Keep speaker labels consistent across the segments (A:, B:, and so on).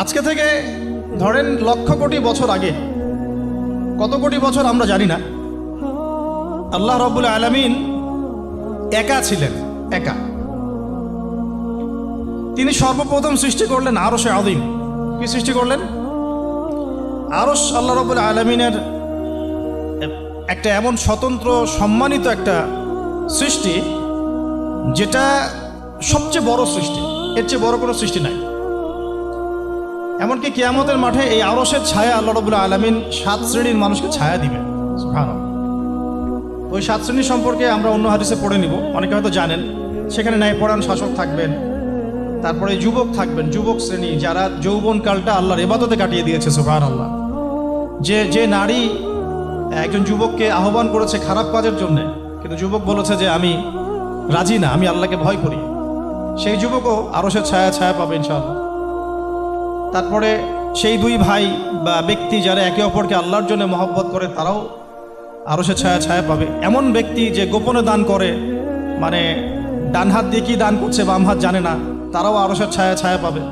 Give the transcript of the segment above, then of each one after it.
A: আজকে থেকে ধরেন লক্ষ কোটি বছর আগে, কত কোটি বছর আমরা জানি না, আল্লাহ রব্বুল আলমিন একা ছিলেন, একা। তিনি সর্বপ্রথম সৃষ্টি করলেন আরশে আদিম কি সৃষ্টি করলেন? আরশ আল্লাহ রব্বুল আলমিনের একটা এমন স্বতন্ত্র, সম্মানিত একটা সৃষ্টি, যেটা সবচেয়ে বড় সৃষ্টি। এর চেয়ে বড় কোনো সৃষ্টি নাই। এমনকি কেয়ামতের মাঠে এই আরসের ছায়া আল্লাহ রবুল্লা আলমিন সাত শ্রেণির মানুষকে ছায়া দিবে। ওই সাত শ্রেণি সম্পর্কে আমরা অন্য হাদিসে পড়ে নিব। অনেকে হয়তো জানেন, সেখানে ন্যায় পড়ান শাসক থাকবেন, তারপরে যুবক থাকবেন, যুবক শ্রেণি যারা যৌবন কালটা আল্লাহর এবাদতে কাটিয়ে দিয়েছে সুবহান আল্লাহ যে যে নারী একজন যুবককে আহ্বান করেছে খারাপ কাজের জন্য, কিন্তু যুবক বলেছে যে, আমি রাজি না, আমি আল্লাহকে ভয় করি। সেই যুবকও আরও সে ছায়া ছায়া পাবে ইনশাআল্লাহ। তারপরে সেই দুই ভাই বা ব্যক্তি যারা একে অপরকে আল্লাহর জন্য মহব্বত করে, তারাও আরও সে ছায়া ছায়া পাবে। এমন ব্যক্তি যে গোপনে দান করে মানে ডান হাত দিয়ে কী দান করছে বাম হাত জানে না, তারাও আরও সে ছায়া ছায়া পাবে।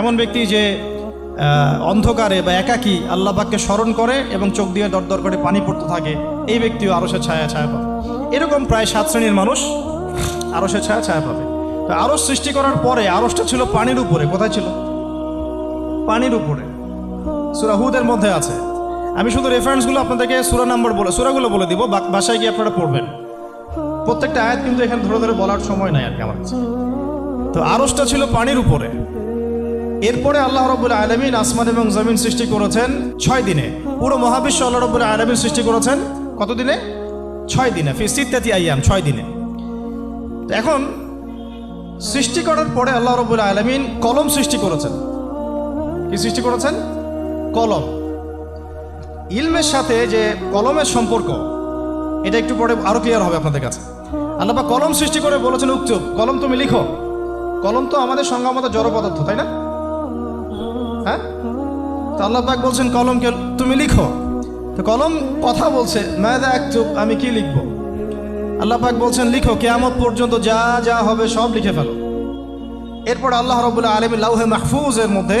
A: এমন ব্যক্তি যে অন্ধকারে বা একাকী আল্লাহ পাককে স্মরণ করে এবং চোখ দিয়ে দরদর করে পানি পড়তে থাকে, এই ব্যক্তিও আরও সে ছায়া ছায়া পাবে। এরকম প্রায় সাত শ্রেণির মানুষ আরও সে ছায়া ছায়া পাবে। তো আরস সৃষ্টি করার পরে আরসটা ছিল পানির উপরে, কোথায় ছিল? পানির উপরে। সুরা হুদের মধ্যে আছে। আমি শুধু রেফারেন্সগুলো আপনাদেরকে সুরা নাম্বার বলে সুরাগুলো বলে দিব বাসায় গিয়ে আপনারা পড়বেন। প্রত্যেকটা আয়াত কিন্তু এখানে ধরে ধরে বলার সময় নাই আর কি আমার কাছে। তো আরসটা ছিল পানির উপরে। এরপরে আল্লাহ রবুল্লা আলমিন আসমান এবং জমিন সৃষ্টি করেছেন ছয় দিনে। পুরো মহাবিশ্ব আল্লাহ রবুল্লা আলমিন সৃষ্টি করেছেন কত দিনে? ছয় দিনে। ফিসিত্যাতি আইয়াম, ছয় দিনে। এখন সৃষ্টি করার পরে আল্লাহ রবুল্লা আলমিন কলম সৃষ্টি করেছেন। কি সৃষ্টি করেছেন? কলম। ইলমের সাথে যে কলমের সম্পর্ক, এটা একটু পরে আরও ক্লিয়ার হবে আপনাদের কাছে। আল্লাহ পাক কলম সৃষ্টি করে বলেছেন উক্তুব কলম তুমি লিখো। কলম তো আমাদের সংজ্ঞা মতো জড় পদার্থ, তাই না? হ্যাঁ? তো আল্লাহ পাক বলছেন কলমকে তুমি লিখো। তো কলম কথা বলছে মায়দা একচুপ আমি কি লিখব? আল্লাহ পাক বলছেন, লিখো, কেয়ামত পর্যন্ত যা যা হবে সব লিখে ফেলো। এরপর আল্লাহ রবুল্লাহ আলমী লাউহে মাহফুজের মধ্যে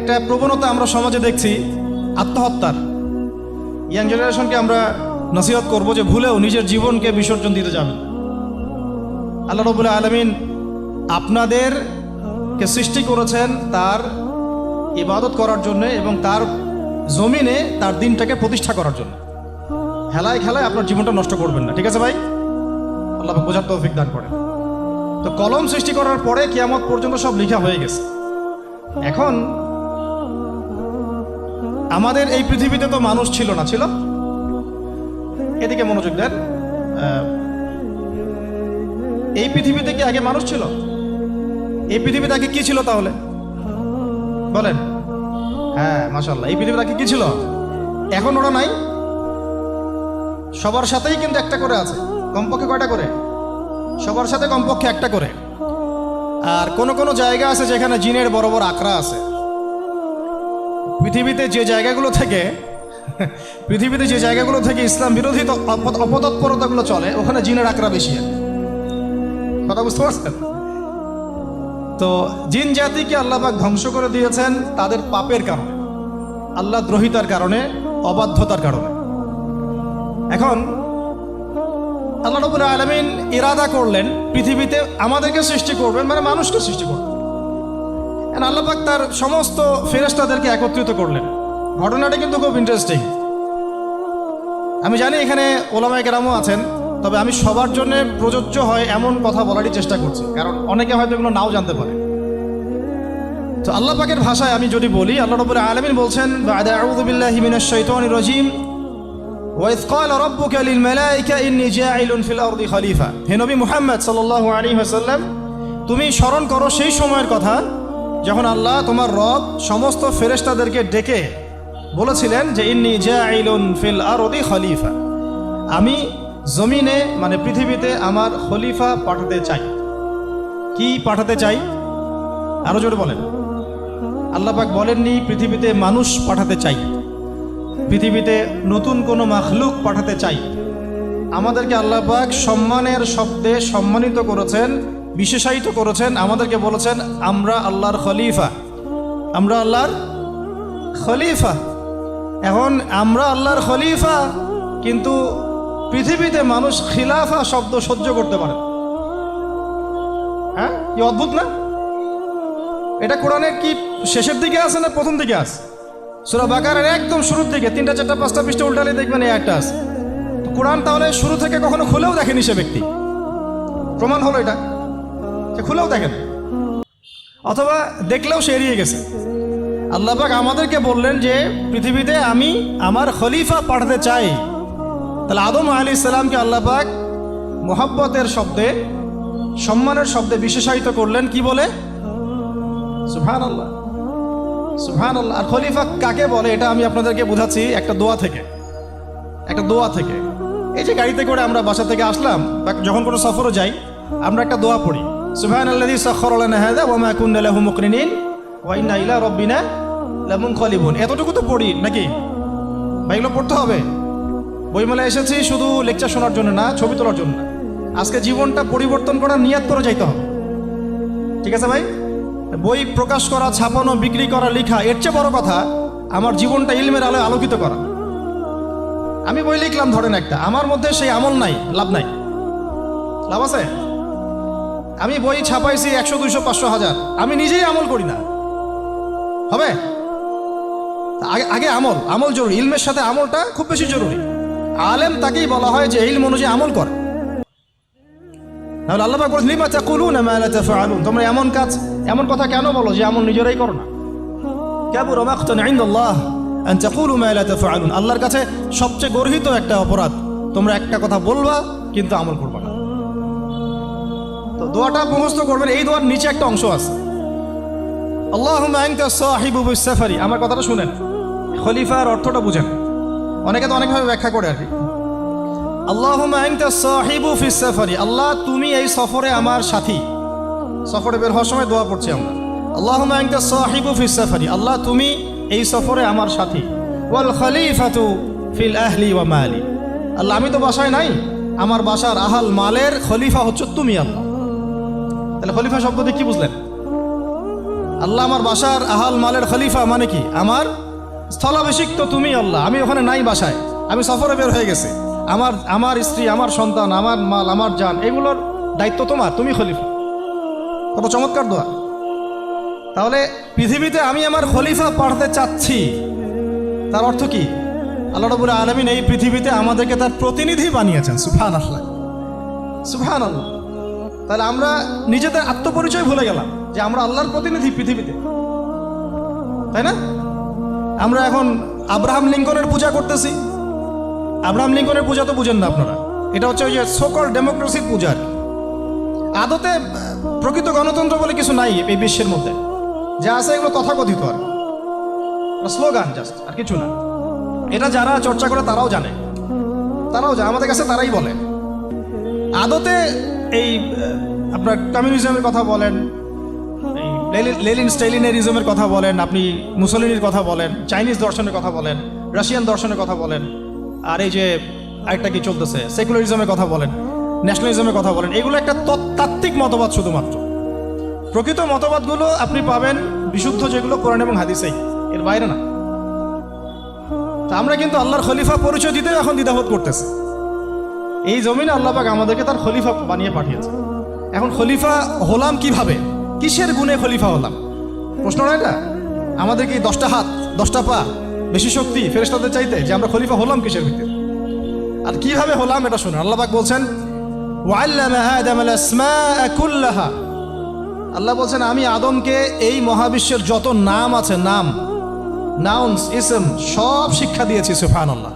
A: একটা প্রবণতা আমরা সমাজে দেখছি, আত্মহত্যার। ইয়াং জেনারেশনকে আমরা নসিহত করব যে ভুলেও নিজের জীবনকে বিসর্জন দিতে যাবেন। আল্লাহ রবুল্লাহ আলমিন আপনাদেরকে সৃষ্টি করেছেন তার ইবাদত করার জন্য এবং তার জমিনে তার দিনটাকে প্রতিষ্ঠা করার জন্য। খেলায় খেলায় আপনার জীবনটা নষ্ট করবেন না, ঠিক আছে ভাই? আল্লাহ বোঝার তৌফিক দান করেন। তো কলম সৃষ্টি করার পরে কিয়ামত পর্যন্ত সব লেখা হয়ে গেছে। এখন আমাদের এই পৃথিবীতে তো মানুষ ছিল না, ছিল? এদিকে মনোযোগ দেন। এই পৃথিবীতে কি আগে মানুষ ছিল? এই পৃথিবীতে আগে কি ছিল তাহলে? বলেন। হ্যাঁ মাসাল্লাহ এই পৃথিবীতে আগে কি ছিল? এখন ওরা নাই? সবার সাথেই কিন্তু একটা করে আছে। কমপক্ষে কয়টা করে? সবার সাথে কমপক্ষে একটা করে। আর কোন কোন জায়গা আছে যেখানে জিনের বড় বড় আখড়া আছে। পৃথিবীতে যে জায়গাগুলো থেকে, পৃথিবীতে যে জায়গাগুলো থেকে ইসলাম বিরোধী অপতৎপরতাগুলো চলে, ওখানে জিনের আখড়া বেশি। কথা বুঝতে পারছেন? তো জিন জাতিকে আল্লাহবাক ধ্বংস করে দিয়েছেন তাদের পাপের কারণে, আল্লাহ দ্রোহিতার কারণে, অবাধ্যতার কারণে। এখন, আল্লাহ রবুল্লাহ আলমিন ইরাদা করলেন পৃথিবীতে আমাদেরকে সৃষ্টি করবেন মানে মানুষকে সৃষ্টি করবেন। And আল্লাহ পাক তার সমস্ত ফেরেস্তাদেরকে একত্রিত করলেন ঘটনাটা কিন্তু খুব ইন্টারেস্টিং আমি জানি এখানে ওলামায় কেরামও আছেন তবে আমি সবার জন্য প্রযোজ্য হয় এমন কথা বলারই চেষ্টা করছি কারণ অনেকে হয়তো এগুলো নাও জানতে পারে তো আল্লাহ পাকের ভাষায় আমি যদি বলি আল্লাহ রবুল আলমিন বলছেন বাদা আউযু বিল্লাহি মিনাশ শাইতানির রাজিম وإذ قال ربك للملائكة إني جاعل في الأرض خليفة হে নবী মুহাম্মদ সাল্লাল্লাহু আলাইহি ওয়াসাল্লাম তুমি স্মরণ করো সেই সময়ের কথা যখন আল্লাহ তোমার রব সমস্ত ফেরেশতাদেরকে ডেকে বলেছিলেন যে, ইন্নি জাইলুন ফিল আরদি খলিফা, আমি জমিনে মানে পৃথিবীতে আমার খলিফা পাঠাতে চাই। কি পাঠাতে চাই? আরও জোরে বলেন। আল্লাহ পাক বলেননি, পৃথিবীতে মানুষ পাঠাতে চাই। পৃথিবীতে নতুন কোনো মাখলুক পাঠাতে চাই। আমাদেরকে আল্লাহ পাক সম্মানের শব্দে সম্মানিত করেছেন বিশেষায়িত করেছেন, আমাদেরকে বলেছেন, আমরা আল্লাহর খলিফা। আমরা আল্লাহর খলিফা। এখন, আমরা আল্লাহর খলিফা। কিন্তু পৃথিবীতে মানুষ খিলাফা শব্দ সহ্য করতে পারে হ্যাঁ? কি অদ্ভুত না? এটা কোরআনে কি শেষের দিকে আছে না প্রথম দিকে আছে? সুরা বাকারের একদম শুরুর দিকে, তিনটা, চারটা, পাঁচটা পৃষ্ঠা উল্টালে দেখবেন এই একটা আছে। কোরআন তাহলে শুরু থেকে কখনো খুলেও দেখেনি সে ব্যক্তি। প্রমাণ হলো এটা। সে খুলেও দেখেন অথবা দেখলেও সে এড়িয়ে গেছে। আল্লাহ পাক আমাদেরকে বললেন যে, পৃথিবীতে আমি আমার খলিফা পাঠাতে চাই। তাহলে আদম আলী ইসলামকে আল্লাহ পাক মোহাব্বতের শব্দে, সম্মানের শব্দে বিশেষায়িত করলেন। কি বলে? সুহান আল্লাহ সুহান আল্লাহ আর খলিফা কাকে বলে, এটা আমি আপনাদেরকে বোঝাচ্ছি একটা দোয়া থেকে। একটা দোয়া থেকে। এই যে গাড়িতে করে আমরা বাসা থেকে আসলাম, বা যখন কোনো সফরও যাই, আমরা একটা দোয়া পড়ি। সুবহান আল্লাযী সাখখারা লানা হাযা ওয়া মা কুন্না লাহু মুকরিনিন ওয়া ইন্না ইলা রাব্বিনা লামুনকালিবুন। এতটুকু তো পড়ি, নাকি? বা এগুলো পড়তে হবে। বইমেলা এসেছি শুধু লেকচার শোনার জন্য না, ছবি তোলার জন্য। না আজকে জীবনটা পরিবর্তন করার নিয়াত করে যাইতে হবে। ঠিক আছে ভাই? বই প্রকাশ করা, ছাপানো, বিক্রি করা, লেখা, এর চেয়ে বড় কথা, আমার জীবনটা ইলমের আলোয় আলোকিত করা। আমি বই লিখলাম, ধরেন একটা। আমার মধ্যে সেই আমল নাই, লাভ নাই। লাভ আছে? আমি বই ছাপাইছি একশো, দুইশো, পাঁচশো হাজার। আমি নিজেই আমল করি না। হবে? আগে আগে আমল আমল জরুরি। ইলমের সাথে আমলটা খুব বেশি জরুরি। আলেম তাকেই বলা হয় যে ইলম অনুযায়ী আমল কর। তাহলে আল্লাহ বলেন লিমা তাকুলুনা মা লা তাফআলুন? তোমরা এমন কাজ, এমন কথা কেন বলো যে আমল নিজেরাই করো না? কাবুর মাকতান ইনদাল্লাহ আন তাকুলু মা আল্লাহর কাছে সবচেয়ে গর্হিত একটা অপরাধ। তোমরা একটা কথা বলবা, কিন্তু আমল করবে না। দোয়াটা মুখস্থ করবেন, এই দোয়ার নিচে একটা অংশ আছে। বিস সাফারি আমার কথাটা শুনেন। খলিফার অর্থটা বুঝেন। অনেকে তো অনেকভাবে ব্যাখ্যা করে আর কি। আনতা সাহিবু ফিস সাফারি আল্লাহ, তুমি এই সফরে আমার সাথী। সফরে বের হওয়ার সময় দোয়া পড়ছি আমরা। আনতা সাহিবু ফিস সাফারি আল্লাহ, তুমি এই সফরে আমার সাথী। ওয়াল খলিফাতু ফিল আহলি ওয়া আল্লাহ, আমি তো বাসায় নাই। আমার বাসার আহাল মালের খলিফা হচ্ছে তুমি, আল্লাহ। তাহলে খলিফা শব্দ দিয়ে কি বুঝলেন? আল্লাহ আমার বাসার আহাল মালের খলিফা মানে কি? আমার স্থলাভিষিক্ত তুমি আল্লাহ, আমি ওখানে নাই বাসায়, আমি সফরে বের হয়ে গেছি। আমার আমার স্ত্রী, আমার সন্তান, আমার মাল, আমার জান, এগুলোর দায়িত্ব তোমার, তুমি খলিফা। কত চমৎকার দোয়া। তাহলে পৃথিবীতে আমি আমার খলিফা পাঠাতে চাচ্ছি, তার অর্থ কি? আল্লাহ রবুল আলমিন এই পৃথিবীতে আমাদেরকে তার প্রতিনিধি বানিয়েছেন সুফান আল্লাহ সুফান আল্লাহ তাহলে আমরা নিজেদের আত্মপরিচয় ভুলে গেলাম যে আমরা আল্লাহর প্রতিনিধি পৃথিবীতে। তাই না? আমরা এখন আব্রাহাম লিঙ্কনের পূজা করতেছি। আব্রাহাম লিঙ্কনের পূজা তো বুঝেন না আপনারা। এটা হচ্ছে ওই যে সকল ডেমোক্রেসির পূজা আর কি। আদতে প্রকৃত গণতন্ত্র বলে কিছু নাই এই বিশ্বের মধ্যে। যা আছে এগুলো তথাকথিত আর স্লোগান জাস্ট আর কিছু না। এটা যারা চর্চা করে তারাও জানে। তারাও জানে, আমাদের কাছে তারাই বলে। আদতে এই আপনার কমিউনিজমের কথা বলেন, লেলিন- স্টেলিনারিজমের কথা বলেন, আপনি মুসলিনের কথা বলেন, চাইনিজ দর্শনের কথা বলেন, রাশিয়ান দর্শনের কথা বলেন, আর এই যে আরেকটা কি চলতেছে, সেকুলারিজমের কথা বলেন, ন্যাশনালিজমের কথা বলেন, এগুলো একটা তাত্ত্বিক মতবাদ শুধুমাত্র। প্রকৃত মতবাদগুলো আপনি পাবেন বিশুদ্ধ যেগুলো কোরআন এবং হাদিসেই, এর বাইরে না। তা আমরা কিন্তু আল্লাহর খলিফা পরিচয় দিতে এখন দ্বিধাবোধ করতেছি। এই জমিনে আল্লাহ পাক আমাদেরকে তার খলিফা বানিয়ে পাঠিয়েছে। এখন খলিফা হলাম কীভাবে? কিসের গুণে খলিফা হলাম? প্রশ্ন না এটা? আমাদের কি দশটা হাত, দশটা পা বেশি শক্তি ফেরেস্তাদের চাইতে যে আমরা খলিফা হলাম কিসের ভিতরে? আর কীভাবে হলাম এটা শুনুন। আল্লাহ পাক বলছেন আল্লাহ বলছেন, আমি আদমকে এই মহাবিশ্বের যত নাম আছে, নাম নাউন্স ইসম সব শিক্ষা দিয়েছি সুফান আল্লাহ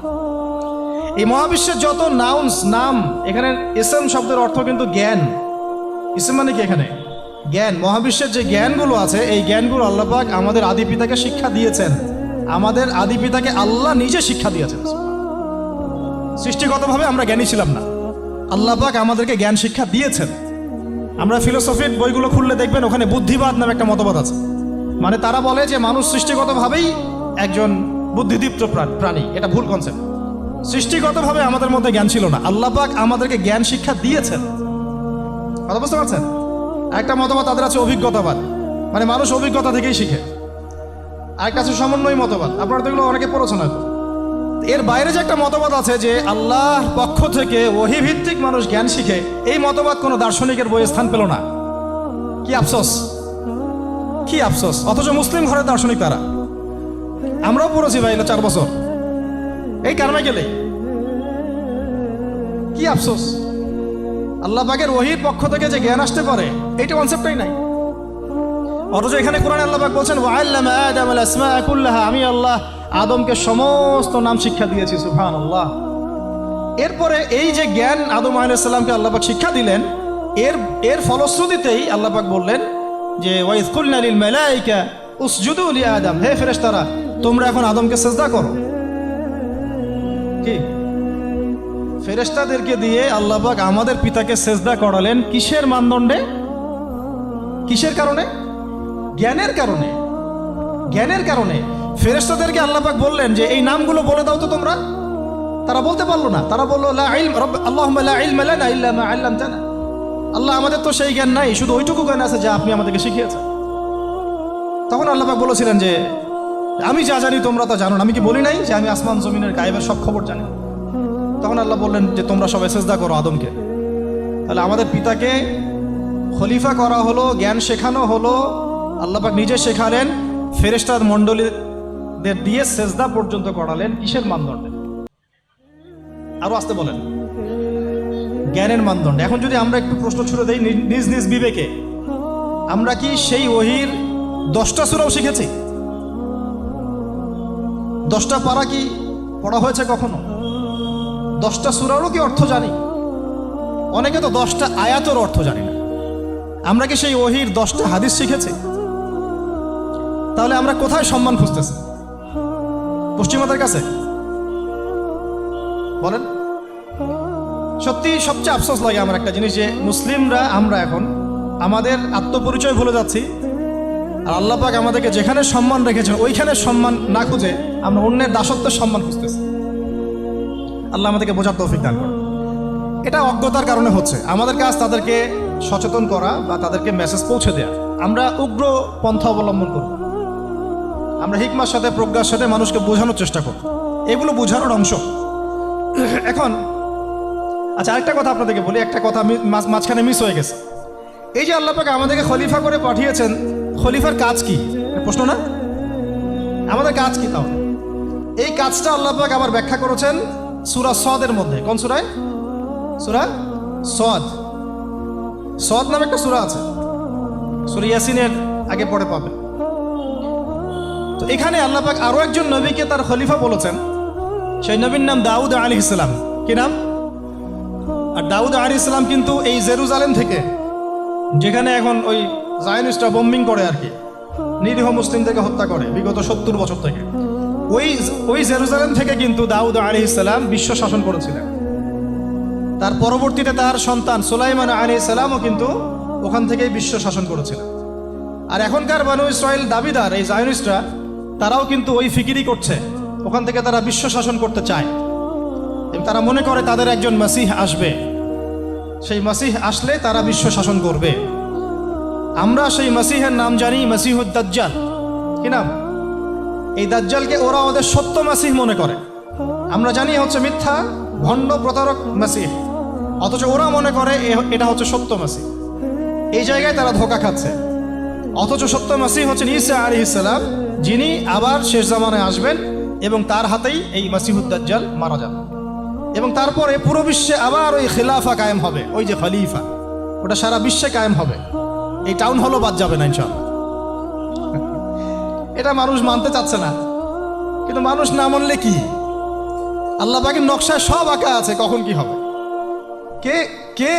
A: এই মহাবিশ্বের যত নাউন্স নাম, এখানে ইসম শব্দের অর্থ কিন্তু জ্ঞান। ইসম মানে কি এখানে? জ্ঞান। মহাবিশ্বের যে জ্ঞানগুলো আছে, এই জ্ঞানগুলো আল্লাহ পাক আমাদের আদি পিতাকে শিক্ষা দিয়েছেন। আমাদের আদি পিতাকে আল্লাহ নিজে শিক্ষা দিয়েছেন। সৃষ্টিগতভাবে আমরা জ্ঞানী ছিলাম না। আল্লাহ পাক আমাদেরকে জ্ঞান শিক্ষা দিয়েছেন। আমরা ফিলোসফির বইগুলো খুললে দেখবেন ওখানে বুদ্ধিবাদ নামে একটা মতবাদ আছে। মানে তারা বলে যে মানুষ সৃষ্টিগতভাবেই একজন বুদ্ধিদীপ্ত প্রা- প্রাণী। এটা ভুল কনসেপ্ট সৃষ্টিগতভাবে আমাদের মধ্যে জ্ঞান ছিল না। আল্লাহ পাক আমাদেরকে জ্ঞান শিক্ষা দিয়েছেন। কথা বুঝতে পারছেন? একটা মতবাদ তাদের আছে অভিজ্ঞতাবাদ। মানে মানুষ অভিজ্ঞতা থেকেই শিখে। আরেকটা আছে সমন্বয় মতবাদ আপনারা তো এগুলো অনেকে পড়েছেন এর বাইরে যে একটা মতবাদ আছে যে আল্লাহ পক্ষ থেকে ওহি ভিত্তিক মানুষ জ্ঞান শিখে, এই মতবাদ কোনো দার্শনিকের বইয়ে স্থান পেল না। কি আফসোস? কি আফসোস? অথচ মুসলিম ঘরের দার্শনিক তারা। আমরাও পড়েছি ভাই চার বছর। এই কারণে গেলে। কি আফসোস? আল্লাহ পাকের ওহির পক্ষ থেকে যে জ্ঞান আসতে পারে, এইটা কনসেপ্টটাই নাই। অথচ এখানে কোরআন আল্লাহ পাক বলছেন আমি আল্লাহ আদমকে সমস্ত নাম শিক্ষা দিয়েছি সুবহান আল্লাহ এরপরে এই যে জ্ঞান আদম আলাইসাল্লামকে আল্লাহ পাক শিক্ষা দিলেন, এর এর ফলশ্রুতিতেই আল্লাহ পাক বললেন যে ওয়াইজ কুলনা লিল মালাইকা উসজুদু লি আদম হে ফেরেশতারা, তোমরা এখন আদমকে সেজদা করো। কি? ফেরেশতাদেরকে দিয়ে আল্লাহ পাক আমাদের পিতাকে সেজদা করালেন কিসের মানদণ্ডে? কিসের কারণে? জ্ঞানের কারণে। জ্ঞানের কারণে। ফেরেশতাদেরকে আল্লাহ পাক বললেন যে, এই নামগুলো বলে দাও তো তোমরা। তারা বলতে পারল না। তারা বলল আল্লাহ আল্লাহ আমাদের তো সেই জ্ঞান নাই, শুধু ওইটুকু জ্ঞান আছে যা আপনি আমাদেরকে শিখিয়েছেন। তখন আল্লাহ পাক বলেছিলেন যে আমি যা জানি তোমরা তা জানো না। আমি কি বলি নাই যে আমি আসমান জমিনের গায়েবের সব খবর জানি? তখন আল্লাহ বললেন যে তোমরা সবাই সেজদা করো আদমকে। তাহলে আমাদের পিতাকে খলিফা করা হলো, জ্ঞান শেখানো হলো। আল্লাপাক নিজে শেখালেন ফেরেস্তার মণ্ডলীদের দিয়ে সেজদা পর্যন্ত করালেন কিসের মানদণ্ডে? আরও আসতে বলেন। জ্ঞানের মানদণ্ডে। এখন যদি আমরা একটু প্রশ্ন ছুড়ে দেই নিজ নিজ বিবেকে, আমরা কি সেই ওহির দশটা সুরাও শিখেছি? দশটা পারা কি পড়া হয়েছে কখনো? দশটা সুরারও কি অর্থ জানি? অনেকে তো দশটা আয়াতের অর্থ জানি না। আমরা কি সেই ওহির দশটা হাদিস শিখেছি? তাহলে আমরা কোথায় সম্মান খুঁজতেছি? পশ্চিমাদের কাছে? বলেন। সত্যি সবচেয়ে আফসোস লাগে আমার একটা জিনিস যে, মুসলিমরা, আমরা এখন আমাদের আত্মপরিচয় ভুলে যাচ্ছি। আর আল্লাহ পাক আমাদেরকে যেখানে সম্মান রেখেছেন, ওইখানে সম্মান না খুঁজে আমরা অন্যের দাসত্বের সম্মান খুঁজতেছি। আল্লাহ আমাদেরকে বোঝার তৌফিক দান করে এটা অজ্ঞতার কারণে হচ্ছে। আমাদের কাজ তাদেরকে সচেতন করা বা তাদেরকে মেসেজ পৌঁছে দেওয়া আমরা উগ্র পন্থা অবলম্বন করব। আমরা হিকমার সাথে, প্রজ্ঞার সাথে মানুষকে বোঝানোর চেষ্টা করব। এগুলো বোঝানোর অংশ। এখন আচ্ছা আরেকটা কথা আপনাদেরকে বলি। একটা কথা মাঝখানে মিস হয়ে গেছে। এই যে আল্লাহ পাক আমাদেরকে খলিফা করে পাঠিয়েছেন খলিফার কাজ কি? প্রশ্ন না? আমাদের কাজ কি তাহলে? এই কাজটা আল্লাহ পাক আবার ব্যাখ্যা করেছেন সুরা সদের মধ্যে। কোন সুরায়? সুরা সদ। সদ নামে একটা সুরা আছে। সুরা ইয়াসিনের আগে পড়ে পাবে তো এখানে আল্লাহ পাক আরও একজন নবীকে তার খলিফা বলেছেন। সেই নবীর নাম দাউদ আলী ইসলাম কি নাম? আর দাউদ আলী ইসলাম কিন্তু এই জেরুজালেম থেকে, যেখানে এখন ওই জায়নিস্টরা বোম্বিং করে আর কি। নিরীহ মুসলিমদেরকে হত্যা করে, বিগত সত্তর বছর থেকে। ওই ওই জেরুজালেম থেকে কিন্তু দাউদ আলী ইসলাম বিশ্ব শাসন করেছিলেন। তার পরবর্তীতে তার সন্তান সুলাইমান আলী ইসলামও কিন্তু ওখান থেকেই বিশ্ব শাসন করেছিলেন। আর এখনকার বানু ইসরায়েল দাবিদার, এই জায়নিস্টরা তারাও কিন্তু ওই ফিকিরি করছে, ওখান থেকে তারা বিশ্ব শাসন করতে চায়। তারা মনে করে তাদের একজন মাসিহ আসবে। সেই মাসিহ আসলে তারা বিশ্ব শাসন করবে। আমরা সেই মাসিহের নাম জানি মাসিহুদ দাজ্জাল। কি নাম? এই দাজ্জালকে ওরা ওদের সত্য মাসিহ মনে করে। আমরা জানি হচ্ছে মিথ্যা, ভণ্ড প্রতারক মাসিহ। অথচ ওরা মনে করে এটা হচ্ছে সত্য মাসিহ। এই জায়গায় তারা ধোকা খাচ্ছে। অথচ সত্য মাসিহ হচ্ছেন ঈসা আলী ইসলাম যিনি আবার শেষ জামানায় আসবেন এবং তার হাতেই এই মাসিহুদ দাজ্জাল মারা যাবে। এবং তারপরে পুরো বিশ্বে আবার ওই খিলাফা কায়েম হবে, ওই যে খলিফা। ওটা সারা বিশ্বে কায়েম হবে। এই টাউন হলও বাদ যাবে না ইনশাল্লাহ এটা মানুষ মানতে চাচ্ছে না। কিন্তু মানুষ না মানলে কি? আল্লাহ পাকের নকশায় সব আঁকা আছে, কখন কি হবে? কে কে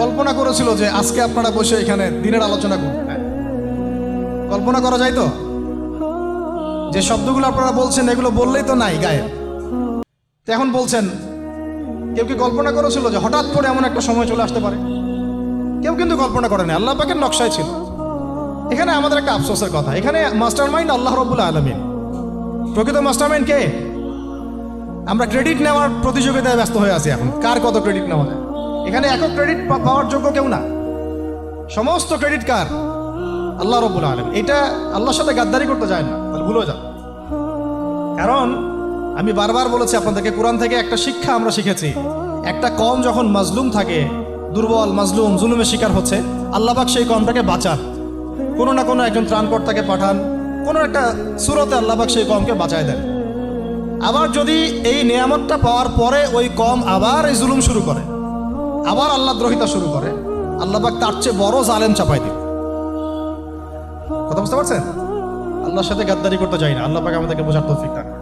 B: কল্পনা করেছিল যে আজকে আপনারা বসে এখানে দিনের আলোচনা করবেন? হ্যাঁ? কল্পনা করা যায় তো? যে শব্দগুলো আপনারা বলছেন, এগুলো বললেই তো নাই গায়ে এখন বলছেন, কেউ কি কল্পনা করেছিল যে হঠাৎ করে এমন একটা সময় চলে আসতে পারে? কেউ কিন্তু কল্পনা করেনি, আল্লাহ পাকের নকশায় ছিল। এখানে আমাদের একটা আফসোসের কথা, এখানে মাস্টার মাইন্ড আল্লাহ রবুল্লা আলমিন। প্রকৃত মাস্টার মাইন্ড কে? আমরা ক্রেডিট নেওয়ার প্রতিযোগিতায় ব্যস্ত হয়ে আছি এখন। কার কত ক্রেডিট নেওয়া যায়? এখানে একক ক্রেডিট পাওয়ার যোগ্য কেউ না। সমস্ত ক্রেডিট কার? আল্লাহ রবুল আলম এটা আল্লাহর সাথে গাদ্দারি করতে যায় না, তাহলে ভুলে যান কারণ, আমি বারবার বলেছি আপনাদেরকে, কোরআন থেকে একটা শিক্ষা আমরা শিখেছি। একটা কম যখন মাজলুম থাকে দুর্বল, মাজলুম, জুলুমের শিকার হচ্ছে, আল্লাহবাক সেই কমটাকে বাঁচান। কোনো না কোনো একজন ত্রাণকর্তাকে পাঠান, কোনো একটা সুরতে আল্লাহবাক সেই কমকে বাঁচায় দেন। আবার যদি এই নিয়ামতটা পাওয়ার পরে ওই কম আবার এই জুলুম শুরু করে, আবার আল্লাহ দ্রোহিতা শুরু করে, আল্লাহবাক তার চেয়ে বড় জালেম চাপাই দিবে। কথা বুঝতে পারছেন? আল্লাহর সাথে গাদ্দারি করতে চাই না আল্লাহ পাক আমাদেরকে বোঝার তৌফিক করুন।